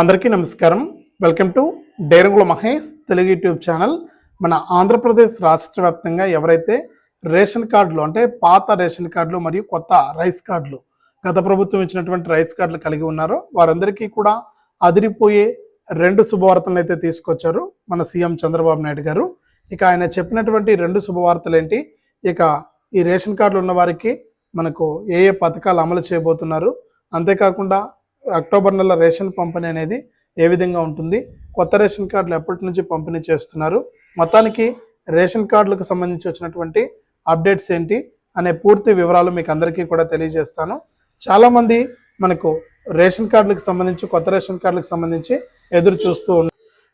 అందరికీ నమస్కారం. Welcome to డైరంగుల మహేష్ తెలుగు యూట్యూబ్ ఛానల్. మన ఆంధ్రప్రదేశ్ రాష్ట్ర వ్యాప్తంగా ఎవరైతే రేషన్ కార్డులు అంటే పాత రేషన్ కార్డులు మరియు కొత్త రైస్ కార్డులు గత ప్రభుత్వం ఇచ్చినటువంటి రైస్ కార్డులు కలిగి ఉన్నారో వారందరికీ కూడా అదిరిపోయే రెండు శుభవార్తలను అయితే తీసుకొచ్చారు మన సీఎం చంద్రబాబు నాయుడు గారు. ఇక ఆయన చెప్పినటువంటి రెండు శుభవార్తలు ఏంటి? ఇక ఈ రేషన్ కార్డులు ఉన్న వారికి మనకు ఏ ఏ పథకాలు అమలు చేయబోతున్నారు? అంతేకాకుండా అక్టోబర్ నెల రేషన్ పంపిణీ అనేది ఏ విధంగా ఉంటుంది? కొత్త రేషన్ కార్డులు ఎప్పటి నుంచి పంపిణీ చేస్తున్నారు? మొత్తానికి రేషన్ కార్డులకు సంబంధించి వచ్చినటువంటి అప్డేట్స్ ఏంటి? అనే పూర్తి వివరాలు మీకు అందరికీ కూడా తెలియజేస్తాను. చాలామంది మనకు రేషన్ కార్డులకు సంబంధించి కొత్త రేషన్ కార్డులకు సంబంధించి ఎదురు చూస్తూ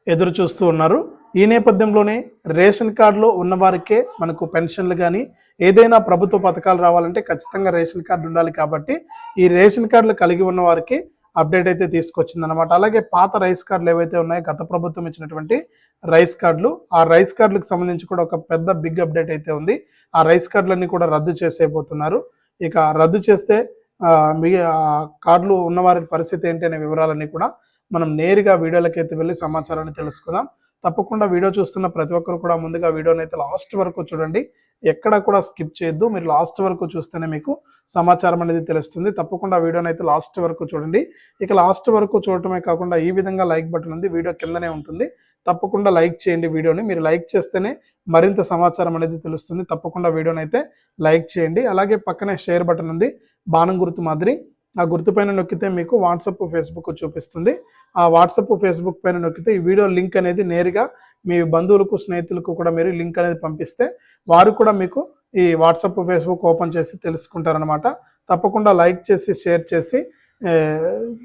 ఎదురు చూస్తూ ఉన్నారు. ఈ నేపథ్యంలోనే రేషన్ కార్డులో ఉన్నవారికే మనకు పెన్షన్లు కానీ ఏదైనా ప్రభుత్వ పథకాలు రావాలంటే ఖచ్చితంగా రేషన్ కార్డు ఉండాలి కాబట్టి ఈ రేషన్ కార్డులు కలిగి ఉన్న వారికి అప్డేట్ అయితే తీసుకొచ్చింది అనమాట అలాగే పాత రైస్ కార్డులు ఏవైతే ఉన్నాయో గత ప్రభుత్వం ఇచ్చినటువంటి రైస్ కార్డులు ఆ రైస్ కార్డులకు సంబంధించి కూడా ఒక పెద్ద బిగ్ అప్డేట్ అయితే ఉంది. ఆ రైస్ కార్డులన్నీ కూడా రద్దు చేసేయబోతున్నారు. ఇక రద్దు చేస్తే మీ కార్డులు ఉన్నవారి పరిస్థితి ఏంటి అనే వివరాలన్నీ కూడా మనం నేరుగా వీడియోలకి అయితే వెళ్ళి సమాచారాన్ని తెలుసుకుందాం. తప్పకుండా వీడియో చూస్తున్న ప్రతి ఒక్కరు కూడా ముందుగా వీడియోని అయితే లాస్ట్ వరకు చూడండి. ఎక్కడ కూడా స్కిప్ చేయొద్దు. మీరు లాస్ట్ వరకు చూస్తేనే మీకు సమాచారం అనేది తెలుస్తుంది. తప్పకుండా వీడియోని అయితే లాస్ట్ వరకు చూడండి. ఇక లాస్ట్ వరకు చూడటమే కాకుండా ఈ విధంగా లైక్ బటన్ ఉంది. వీడియో కిందనే ఉంటుంది. తప్పకుండా లైక్ చేయండి వీడియోని. మీరు లైక్ చేస్తేనే మరింత సమాచారం అనేది తెలుస్తుంది. తప్పకుండా వీడియోని అయితే లైక్ చేయండి. అలాగే పక్కనే షేర్ బటన్ ఉంది. బాణం గుర్తు మాదిరి. ఆ గుర్తు పైన నొక్కితే మీకు వాట్సప్ ఫేస్బుక్ చూపిస్తుంది. ఆ వాట్సప్ ఫేస్బుక్ పైన నొక్కితే ఈ వీడియో లింక్ అనేది నేరుగా మీ బంధువులకు స్నేహితులకు కూడా మీరు లింక్ అనేది పంపిస్తే వారు కూడా మీకు ఈ వాట్సప్ ఫేస్బుక్ ఓపెన్ చేసి తెలుసుకుంటారనమాట తప్పకుండా లైక్ చేసి షేర్ చేసి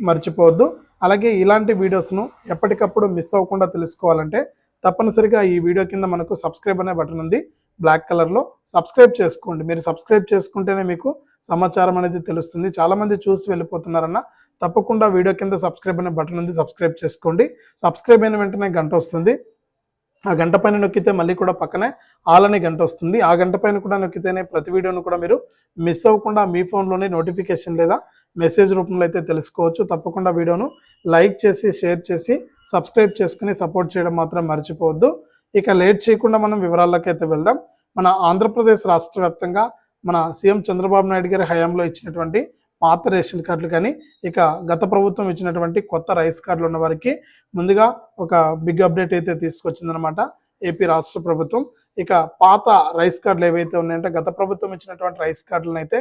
మర్చిపోవద్దు. అలాగే ఇలాంటి వీడియోస్ను ఎప్పటికప్పుడు మిస్ అవ్వకుండా తెలుసుకోవాలంటే తప్పనిసరిగా ఈ వీడియో కింద మనకు సబ్స్క్రైబ్ అనే బటన్ ఉంది. బ్లాక్ కలర్లో సబ్స్క్రైబ్ చేసుకోండి. మీరు సబ్స్క్రైబ్ చేసుకుంటేనే మీకు సమాచారం అనేది తెలుస్తుంది. చాలామంది చూసి వెళ్ళిపోతున్నారన్న తప్పకుండా వీడియో కింద సబ్స్క్రైబ్ అనే బటన్ ఉంది. సబ్స్క్రైబ్ చేసుకోండి. సబ్స్క్రైబ్ అయిన వెంటనే గంట వస్తుంది. ఆ గంట పైన నొక్కితే మళ్ళీ కూడా పక్కనే ఆల్ అనే గంట వస్తుంది. ఆ గంట పైన కూడా నొక్కితేనే ప్రతి వీడియోను కూడా మీరు మిస్ అవ్వకుండా మీ ఫోన్లోనే నోటిఫికేషన్ లేదా మెసేజ్ రూపంలో అయితే తెలుసుకోవచ్చు. తప్పకుండా వీడియోను లైక్ చేసి షేర్ చేసి సబ్స్క్రైబ్ చేసుకుని సపోర్ట్ చేయడం మాత్రం మర్చిపోవద్దు. ఇక లేట్ చేయకుండా మనం వివరాల్లోకి అయితే వెళ్దాం. మన ఆంధ్రప్రదేశ్ రాష్ట్ర వ్యాప్తంగా మన సీఎం చంద్రబాబు నాయుడు గారి హయాంలో ఇచ్చినటువంటి పాత రేషన్ కార్డులు కానీ ఇక గత ప్రభుత్వం ఇచ్చినటువంటి కొత్త రైస్ కార్డులు ఉన్న వారికి ముందుగా ఒక బిగ్ అప్డేట్ అయితే తీసుకొచ్చిందనమాట ఏపీ రాష్ట్ర ప్రభుత్వం. ఇక పాత రైస్ కార్డులు ఏవైతే ఉన్నాయంటే గత ప్రభుత్వం ఇచ్చినటువంటి రైస్ కార్డులను అయితే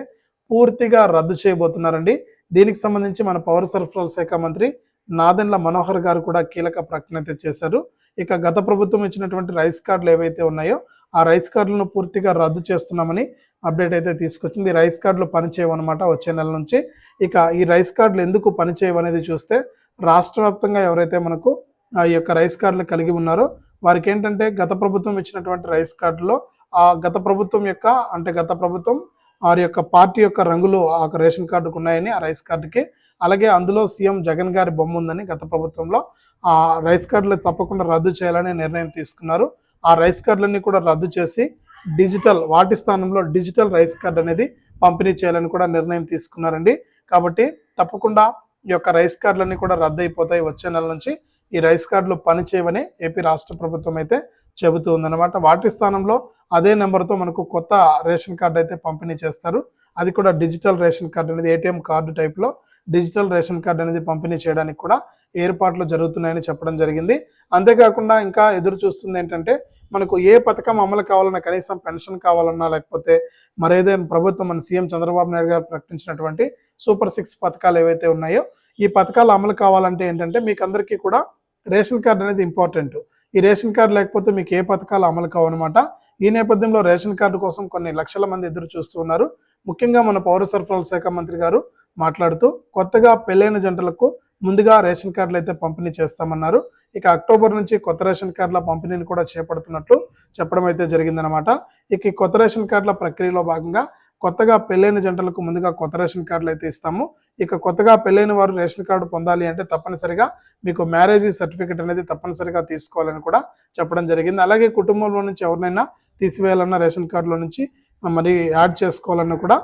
పూర్తిగా రద్దు చేయబోతున్నారండి. దీనికి సంబంధించి మన పౌర సరఫరాల శాఖ మంత్రి నాదెండ్ల మనోహర్ గారు కూడా కీలక ప్రకటన అయితే చేశారు. ఇక గత ప్రభుత్వం ఇచ్చినటువంటి రైస్ కార్డులు ఏవైతే ఉన్నాయో ఆ రైస్ కార్డులను పూర్తిగా రద్దు చేస్తున్నామని అప్డేట్ అయితే తీసుకొచ్చింది. ఈ రైస్ కార్డులు పనిచేయవన్నమాట వచ్చే నెల నుంచి. ఇక ఈ రైస్ కార్డులు ఎందుకు పనిచేయవనేది చూస్తే రాష్ట్ర వ్యాప్తంగా ఎవరైతే మనకు ఆ యొక్క రైస్ కార్డులు కలిగి ఉన్నారో వారికి ఏంటంటే గత ప్రభుత్వం ఇచ్చినటువంటి రైస్ కార్డులో ఆ గత ప్రభుత్వం యొక్క అంటే గత ప్రభుత్వం వారి యొక్క పార్టీ యొక్క రంగులు ఆ రేషన్ కార్డుకు ఉన్నాయని ఆ రైస్ కార్డుకి. అలాగే అందులో సీఎం జగన్ గారి బొమ్మ ఉందని గత ప్రభుత్వంలో ఆ రైస్ కార్డులు తప్పకుండా రద్దు చేయాలని నిర్ణయం తీసుకున్నారు. ఆ రైస్ కార్డులన్నీ కూడా రద్దు చేసి డిజిటల్ వాటి స్థానంలో డిజిటల్ రైస్ కార్డ్ అనేది పంపిణీ చేయాలని కూడా నిర్ణయం తీసుకున్నారండి. కాబట్టి తప్పకుండా ఈ యొక్క రైస్ కార్డులన్నీ కూడా రద్దు అయిపోతాయి వచ్చే నెల నుంచి. ఈ రైస్ కార్డులు పనిచేయవని ఏపీ రాష్ట్ర ప్రభుత్వం అయితే చెబుతూ ఉందన్నమాట. వాటి స్థానంలో అదే నెంబర్తో మనకు కొత్త రేషన్ కార్డు అయితే పంపిణీ చేస్తారు. అది కూడా డిజిటల్ రేషన్ కార్డు అనేది ఏటీఎం కార్డు టైప్లో డిజిటల్ రేషన్ కార్డు అనేది పంపిణీ చేయడానికి కూడా ఏర్పాట్లు జరుగుతున్నాయని చెప్పడం జరిగింది. అంతేకాకుండా ఇంకా ఎదురు చూస్తుంది ఏంటంటే మనకు ఏ పథకం అమలు కావాలన్నా కనీసం పెన్షన్ కావాలన్నా లేకపోతే మరేదైనా ప్రభుత్వం మన సీఎం చంద్రబాబు నాయుడు గారు ప్రకటించినటువంటి సూపర్ సిక్స్ పథకాలు ఏవైతే ఉన్నాయో ఈ పథకాలు అమలు కావాలంటే ఏంటంటే మీకు అందరికీ కూడా రేషన్ కార్డు అనేది ఇంపార్టెంట్. ఈ రేషన్ కార్డు లేకపోతే మీకు ఏ పథకాలు అమలు కావనమాట. ఈ నేపథ్యంలో రేషన్ కార్డు కోసం కొన్ని లక్షల మంది ఎదురు చూస్తూ ఉన్నారు. ముఖ్యంగా మన పౌర సరఫరాల శాఖ మంత్రి గారు మాట్లాడుతూ కొత్తగా పెళ్ళైన జంటలకు ముందుగా రేషన్ కార్డులు అయితే పంపిణీ చేస్తామన్నారు. ఇక అక్టోబర్ నుంచి కొత్త రేషన్ కార్డుల పంపిణీని కూడా చేపడుతున్నట్లు చెప్పడం అయితే జరిగిందనమాట ఇక ఈ కొత్త రేషన్ కార్డుల ప్రక్రియలో భాగంగా కొత్తగా పెళ్ళైన జంటలకు ముందుగా కొత్త రేషన్ కార్డులు అయితే ఇస్తాము. ఇక కొత్తగా పెళ్ళైన వారు రేషన్ కార్డు పొందాలి అంటే తప్పనిసరిగా మీకు మ్యారేజ్ సర్టిఫికేట్ అనేది తప్పనిసరిగా తీసుకోవాలని కూడా చెప్పడం జరిగింది. అలాగే కుటుంబంలో నుంచి ఎవరినైనా తీసివేయాలన్న రేషన్ కార్డులో నుంచి మరి యాడ్ చేసుకోవాలన్నా కూడా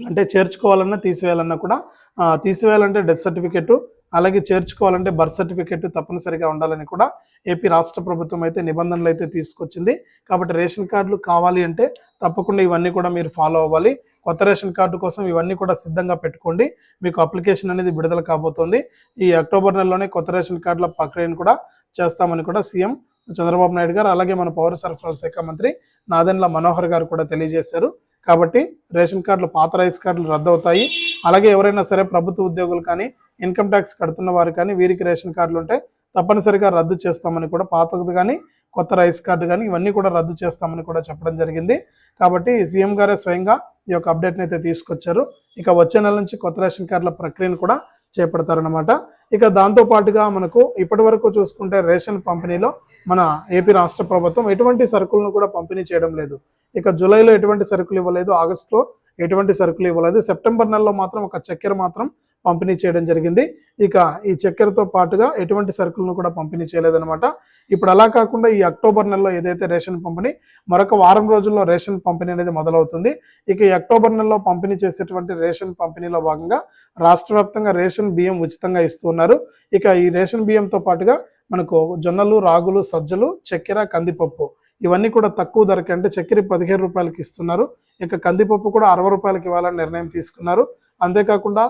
అంటే చేర్చుకోవాలన్నా తీసివేయాలన్నా కూడా తీసివేయాలంటే డెత్ సర్టిఫికెట్ అలాగే చేర్చుకోవాలంటే బర్త్ సర్టిఫికేట్ తప్పనిసరిగా ఉండాలని కూడా ఏపీ రాష్ట్ర ప్రభుత్వం అయితే నిబంధనలు అయితే తీసుకొచ్చింది. కాబట్టి రేషన్ కార్డులు కావాలి అంటే తప్పకుండా ఇవన్నీ కూడా మీరు ఫాలో అవ్వాలి. కొత్త రేషన్ కార్డు కోసం ఇవన్నీ కూడా సిద్ధంగా పెట్టుకోండి. మీకు అప్లికేషన్ అనేది విడుదల కాబోతోంది. ఈ అక్టోబర్ నెలలోనే కొత్త రేషన్ కార్డుల ప్రక్రియను కూడా చేస్తామని కూడా సీఎం చంద్రబాబు నాయుడు గారు అలాగే మన పౌర సరఫరాల శాఖ మంత్రి నాదెండ్ల మనోహర్ గారు కూడా తెలియజేశారు. కాబట్టి రేషన్ కార్డులు పాత రైస్ కార్డులు రద్దు అవుతాయి అలాగే ఎవరైనా సరే ప్రభుత్వ ఉద్యోగులు కానీ ఇన్కమ్ ట్యాక్స్ కడుతున్న వారు కానీ వీరికి రేషన్ కార్డులు ఉంటే తప్పనిసరిగా రద్దు చేస్తామని కూడా పాతది కానీ కొత్త రైస్ కార్డు కానీ ఇవన్నీ కూడా రద్దు చేస్తామని కూడా చెప్పడం జరిగింది. కాబట్టి సీఎం గారే స్వయంగా ఈ యొక్క అప్డేట్ని అయితే తీసుకొచ్చారు. ఇక వచ్చే నెల నుంచి కొత్త రేషన్ కార్డుల ప్రక్రియను కూడా చేపడతారనమాట ఇక దాంతో పాటుగా మనకు ఇప్పటి వరకు చూసుకుంటే రేషన్ పంపిణీలో మన ఏపీ రాష్ట్ర ప్రభుత్వం ఎటువంటి సరుకులను కూడా పంపిణీ చేయడం లేదు. ఇక జూలైలో ఎటువంటి సరుకులు ఇవ్వలేదు ఆగస్టులో ఎటువంటి సరుకులు ఇవ్వలేదు. సెప్టెంబర్ నెలలో మాత్రం ఒక చక్కెర మాత్రం పంపిణీ చేయడం జరిగింది. ఇక ఈ చక్కెరతో పాటుగా ఎటువంటి సరుకులను కూడా పంపిణీ చేయలేదన్నమాట. ఇప్పుడు అలా కాకుండా ఈ అక్టోబర్ నెలలో ఏదైతే రేషన్ పంపిణీ మరొక వారం రోజుల్లో రేషన్ పంపిణీ అనేది మొదలవుతుంది. ఇక ఈ అక్టోబర్ నెలలో పంపిణీ చేసేటువంటి రేషన్ పంపిణీలో భాగంగా రాష్ట్ర వ్యాప్తంగా రేషన్ బియ్యం ఉచితంగా ఇస్తున్నారు ఇక ఈ రేషన్ బియ్యంతో పాటుగా మనకు జొన్నలు రాగులు సజ్జలు చక్కెర కందిపప్పు ఇవన్నీ కూడా తక్కువ ధరకి అంటే చక్కెర పదిహేను రూపాయలకి ఇస్తున్నారు. ఇక కందిపప్పు కూడా అరవై రూపాయలకి ఇవ్వాలని నిర్ణయం తీసుకున్నారు. అంతేకాకుండా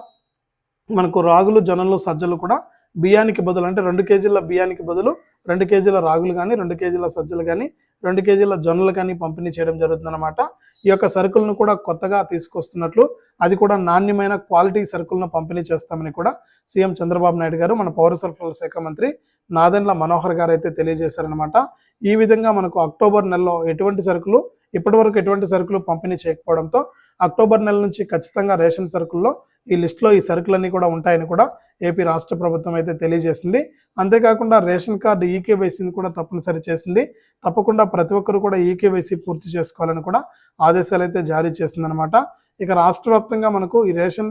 మనకు రాగులు జొన్నలు సజ్జలు కూడా బియ్యానికి బదులు అంటే రెండు కేజీల బియ్యానికి బదులు రెండు కేజీల రాగులు కానీ రెండు కేజీల సజ్జలు కానీ రెండు కేజీల జొన్నలు కానీ పంపిణీ చేయడం జరుగుతుందన్నమాట. ఈ యొక్క సరుకులను కూడా కొత్తగా తీసుకొస్తున్నట్లు అది కూడా నాణ్యమైన క్వాలిటీ సరుకులను పంపిణీ చేస్తామని కూడా సీఎం చంద్రబాబు నాయుడు గారు మన పౌర సరఫరాల శాఖ మంత్రి నాదెండ్ల మనోహర్ గారు అయితే తెలియజేశారనమాట ఈ విధంగా మనకు అక్టోబర్ నెలలో ఎటువంటి సరుకులు ఇప్పటివరకు ఎటువంటి సరుకులు పంపిణీ చేయకపోవడంతో అక్టోబర్ నెల నుంచి ఖచ్చితంగా రేషన్ సరుకుల్లో ఈ లిస్టులో ఈ సరుకులన్నీ కూడా ఉంటాయని కూడా ఏపీ రాష్ట్ర ప్రభుత్వం అయితే తెలియజేసింది. అంతేకాకుండా రేషన్ కార్డు ఈకేవైసీని కూడా తప్పనిసరి చేసింది. తప్పకుండా ప్రతి ఒక్కరు కూడా ఈకేవైసీ పూర్తి చేసుకోవాలని కూడా ఆదేశాలు అయితే జారీ చేసిందనమాట ఇక రాష్ట్ర వ్యాప్తంగా మనకు ఈ రేషన్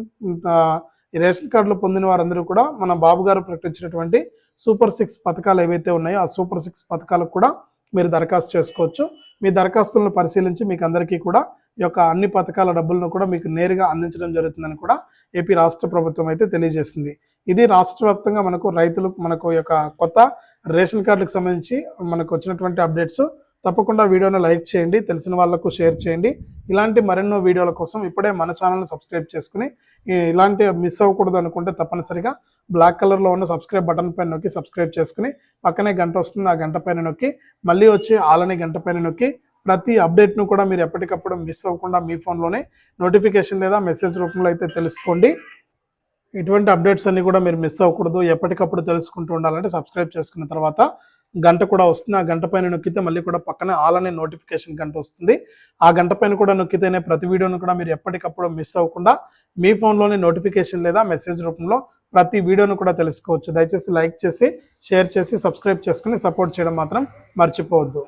ఈ రేషన్ కార్డులు పొందిన వారందరూ కూడా మన బాబు గారు ప్రకటించినటువంటి సూపర్ సిక్స్ పథకాలు ఏవైతే ఉన్నాయో ఆ సూపర్ సిక్స్ పథకాలకు కూడా మీరు దరఖాస్తు చేసుకోవచ్చు. మీ దరఖాస్తులను పరిశీలించి మీకు అందరికీ కూడా ఈ యొక్క అన్ని పథకాల డబ్బులను కూడా మీకు నేరుగా అందించడం జరుగుతుందని కూడా ఏపీ రాష్ట్ర ప్రభుత్వం అయితే తెలియజేసింది. ఇది రాష్ట్ర వ్యాప్తంగా మనకు రైతులు మనకు యొక్క కొత్త రేషన్ కార్డులకు సంబంధించి మనకు వచ్చినటువంటి అప్డేట్స్ తప్పకుండా వీడియోను లైక్ చేయండి తెలిసిన వాళ్ళకు షేర్ చేయండి. ఇలాంటి మరెన్నో వీడియోల కోసం ఇప్పుడే మన ఛానల్ని సబ్స్క్రైబ్ చేసుకుని ఇలాంటి మిస్ అవ్వకూడదు అనుకుంటే తప్పనిసరిగా బ్లాక్ కలర్లో ఉన్న సబ్స్క్రైబ్ బటన్ పైన నొక్కి సబ్స్క్రైబ్ చేసుకుని పక్కనే గంట వస్తుంది ఆ గంట పైన నొక్కి మళ్ళీ వచ్చి ఆలని గంట పైన నొక్కి ప్రతి అప్డేట్ను కూడా మీరు ఎప్పటికప్పుడు మిస్ అవ్వకుండా మీ ఫోన్లోనే నోటిఫికేషన్ లేదా మెసేజ్ రూపంలో అయితే తెలుసుకోండి. ఇటువంటి అప్డేట్స్ అన్ని కూడా మీరు మిస్ అవ్వకూడదు ఎప్పటికప్పుడు తెలుసుకుంటూ ఉండాలంటే సబ్స్క్రైబ్ చేసుకున్న తర్వాత గంట కూడా వస్తుంది ఆ గంట పైన నొక్కితే మళ్ళీ కూడా పక్కనే ఆల్ అనే నోటిఫికేషన్ గంట వస్తుంది. ఆ గంట పైన కూడా నొక్కితేనే ప్రతి వీడియోను కూడా మీరు ఎప్పటికప్పుడు మిస్ అవ్వకుండా మీ ఫోన్లోనే నోటిఫికేషన్ లేదా మెసేజ్ రూపంలో ప్రతి వీడియోను కూడా తెలుసుకోవచ్చు. దయచేసి లైక్ చేసి షేర్ చేసి సబ్స్క్రైబ్ చేసుకుని సపోర్ట్ చేయడం మాత్రం మర్చిపోవద్దు.